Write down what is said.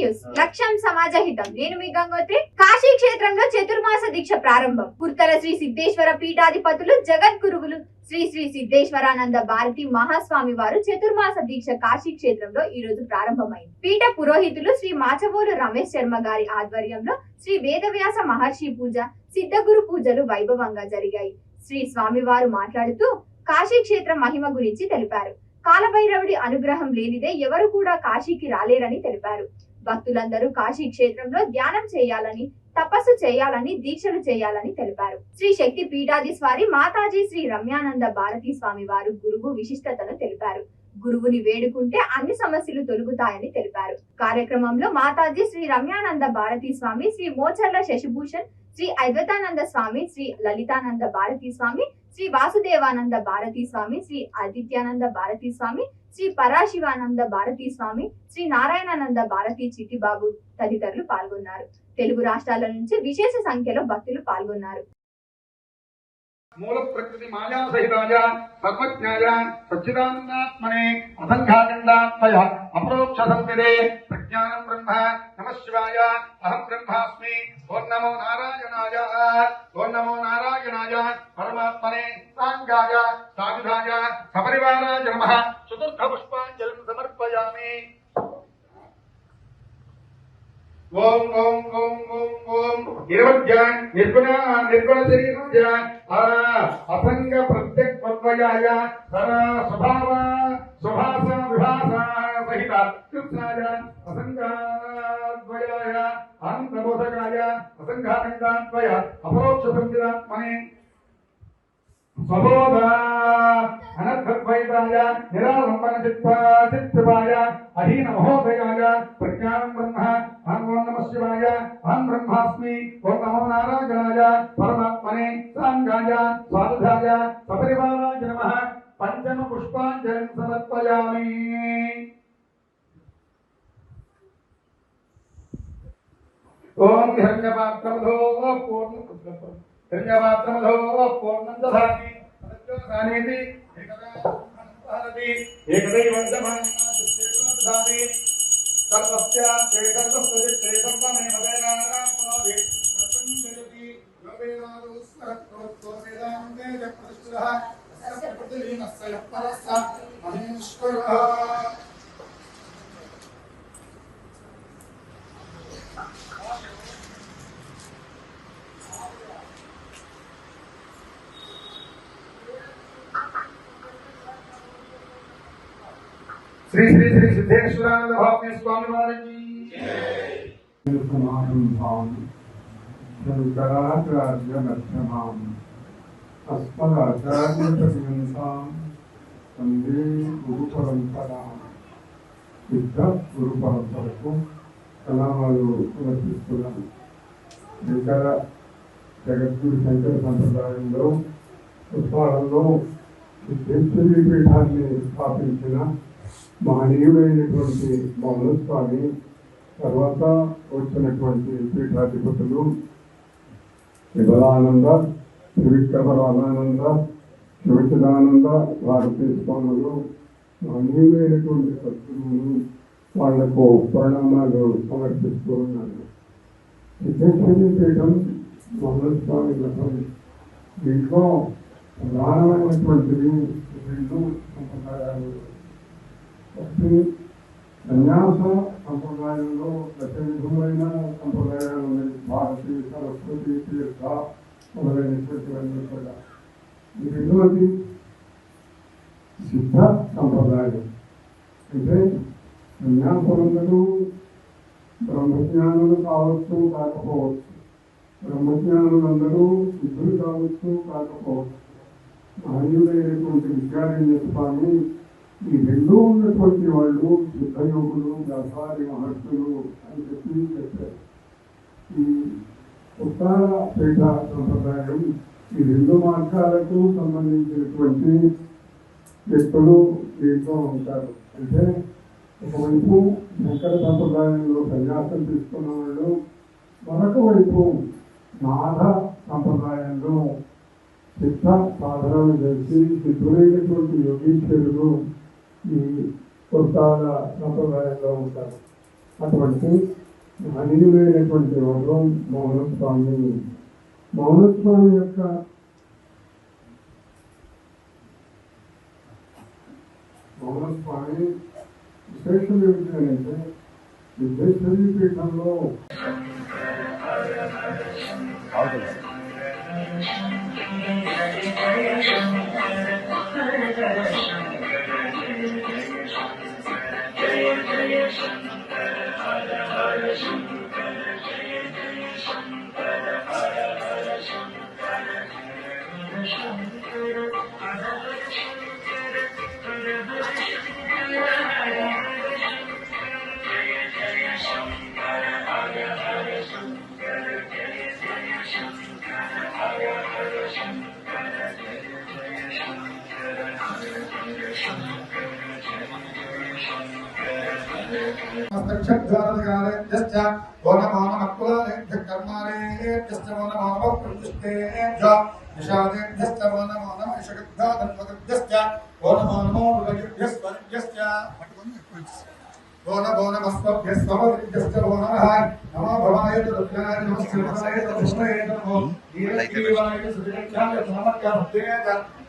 News లక్ష్యం సమాజ హితం. నేను మీ గంగోత్రి. కాశీ క్షేత్రంలో చతుర్మాస దీక్ష ప్రారంభం. కుర్తల శ్రీ సిద్ధేశ్వర పీఠాధిపతులు జగద్గురువులు శ్రీ శ్రీ సిద్ధేశ్వరానంద భారతి మహాస్వామి వారు చతుర్మాస దీక్ష కాశీ క్షేత్రంలో ఈ రోజు ప్రారంభమైంది. పీఠ పురోహితులు శ్రీ మాచవోలు రమేష్ శర్మ గారి ఆధ్వర్యంలో శ్రీ వేదవ్యాస మహర్షి పూజ సిద్ధగురు పూజలు వైభవంగా జరిగాయి. శ్రీ స్వామివారు మాట్లాడుతూ కాశీ క్షేత్ర మహిమ గురించి తెలిపారు. కాలభైరవుడి అనుగ్రహం లేనిదే ఎవరు కూడా కాశీకి రాలేరని తెలిపారు. భక్తులందరూ కాశీ క్షేత్రంలో ధ్యానం చేయాలని తపస్సు చేయాలని దీక్షలు చేయాలని తెలిపారు. శ్రీ శక్తి పీఠాధీశ్వరి మాతాజీ శ్రీ రమ్యానంద భారతీ స్వామి వారు గురువు విశిష్టతను తెలిపారు. గురువుని వేడుకుంటే అన్ని సమస్యలు తొలుగుతాయని తెలిపారు. కార్యక్రమంలో మాతాజీ శ్రీ రమ్యానంద భారతీ స్వామి శ్రీ మోచర్ల శశిభూషణ్ శ్రీ అద్వైతానంద స్వామి శ్రీ లలితానంద భారతీ స్వామి శ్రీ వాసుదేవానంద భారతీ స్వామి శ్రీ ఆదిత్యానంద భారతీ స్వామి శ్రీ పరాశివానంద భారతీ స్వామి శ్రీ నారాయణానంద భారతీ చిట్టిబాబు తదితరులు పాల్గొన్నారు. తెలుగు రాష్ట్రాల నుంచి విశేష సంఖ్యలో భక్తులు పాల్గొన్నారు. మూల ప్రకృతి మాయా సహితాయ సర్వజ్ఞాయ సచ్చిదానందాత్మనే అసంఖ్యాఖండాత్మయ అపరోక్ష సంవిదే ప్రజ్ఞానం బ్రహ్మ నమ శివాయ అహం బ్రహ్మాస్మి ఓం నమో నారాయణాయ ఓం నమో నారాయణాయ పరమాత్మనే సాంగాయ సాధుధాయ సపరివారాయ నమ. చతుర్థ పుష్పాంజలిం సమర్పయామి. ఓం ఓం ఓం ఓం ఓం. నిర్వజ్య నిర్గుణ నిర్గుణ శరీరజ్య హర అసంగ ప్రత్యక్ పద్వయాయ హర స్వభావ స్వభాస విభాస సహిత కృష్ణాయ అసంగాద్వయాయ అనంతబోధకాయ అసంఘాతంగాద్వయ అపరోక్ష సంవిదాత్మనే స్వబోధ అనర్థద్వైతాయ నిరాలంబన చిత్పాయ అహీన మహోదయాయ ప్రజ్ఞానం బ్రహ్మ అహం ఓం నమ శివాయ అహం బ్రహ్మాస్మి ఓం నమో నారాయణాయ పరమాత్మనే సాంగాయ స్వాదుధాయ సపరివారాయ నమ పంచమ పుష్పాంజలిం సమర్పయామి ఓం హిరణ్యపాత్రమధో పూర్ణ హిరణ్యపాత్రమధో పూర్ణం దధామి తదజ్జోసానేతి ఏకదా ఏకదైవం దధామి మహేశ్వర శ్రీ శ్రీ శ్రీ సిద్ధేశ్వరానంద భాగ్య స్వామి వారికి సమారంభాం శంకరాచార్యమధ్యమాం అస్మదాచార్యపర్యంతాం వందే గురు పరంపరాం సిద్ధ గురు పరంపరకు ప్రణామాలు సమర్పిస్తున్నాను శంకర జగద్గురు శంకర సంప్రదాయంలో ఉత్పాదంలో సిద్ధేశ్వరి పీఠాన్ని స్థాపించిన మహనీయుడైనటువంటి స్వామి తర్వాత వచ్చినటువంటి పీఠాధిపతులు శివరానంద త్రివిక్రమరామానంద శివచిదానంద భారతీ స్వాములు మహనీయులైనటువంటి సద్గురువులు వాళ్ళకు ప్రణామాలు సమర్పిస్తూ ఉన్నాను సిద్ధేశ్వరి పీఠం మౌనస్వామి మఠం దీంట్లో ప్రధానమైనటువంటివి రెండు సంప్రదాయాలు. ఒకటి సన్యాస సంప్రదాయంలో ప్రతివిధమైన సంప్రదాయాలు ఉన్నాయి భారతీయ సరస్వతి తీర్థ మొదలైనటువంటివన్నీ కూడా ఈ రెండవది సిద్ధ సంప్రదాయం అంటే సన్యాసులందరూ బ్రహ్మజ్ఞానులు కావచ్చు కాకపోవచ్చు బ్రహ్మజ్ఞానులందరూ సిద్ధులు కావచ్చు కాకపోవచ్చు మహనీయుడైనటువంటి విద్యారణ్య స్వామి ఈ రెండూ ఉన్నటువంటి వాళ్ళు సిద్ధయోగులు వ్యాపారి మహర్షులు అని చెప్పి చెప్పారు. ఈ ఉత్తార పీఠ సంప్రదాయం ఈ రెండు మార్గాలకు సంబంధించినటువంటి వ్యక్తులు దీంట్లో ఉంటారు. అంటే ఒకవైపు శంకర సంప్రదాయంలో సన్యాసం తీసుకున్న వాళ్ళు మరొక వైపు నాథ సంప్రదాయంలో సిద్ధ సాధనలు చేసి సిద్ధులైనటువంటి యోగీశ్వరులు ఈ కొత్తాల సంప్రదాయంలో ఉంటారు. అటువంటి మహనీయులైనటువంటి వారు మౌన స్వామి మౌన స్వామి యొక్క మౌన స్వామి విశేషం ఏమిటంటే విద్యేశ్వరి పీఠంలో మస్తక్షద్వారకాలేభ్యశ్చ వనమానమక్కులాలేభ్య కర్మాలేభ్యశ్చ వనమానమప్రతిష్ఠేభ్య నిషాదేభ్యశ్చ వనమానమైషగద్ధాధన్వగభ్యశ్చ వనమానమోరుగభ్యస్వనిభ్యశ్చ బోన బోనమస్మభ్యస్వమవిభ్యశ్చ బో నమః నమో భవాయ రుద్రాయ నమః శివాయ నమః నమో నీలకీవాయ సుజగ్యాయ నమః భక్తేయ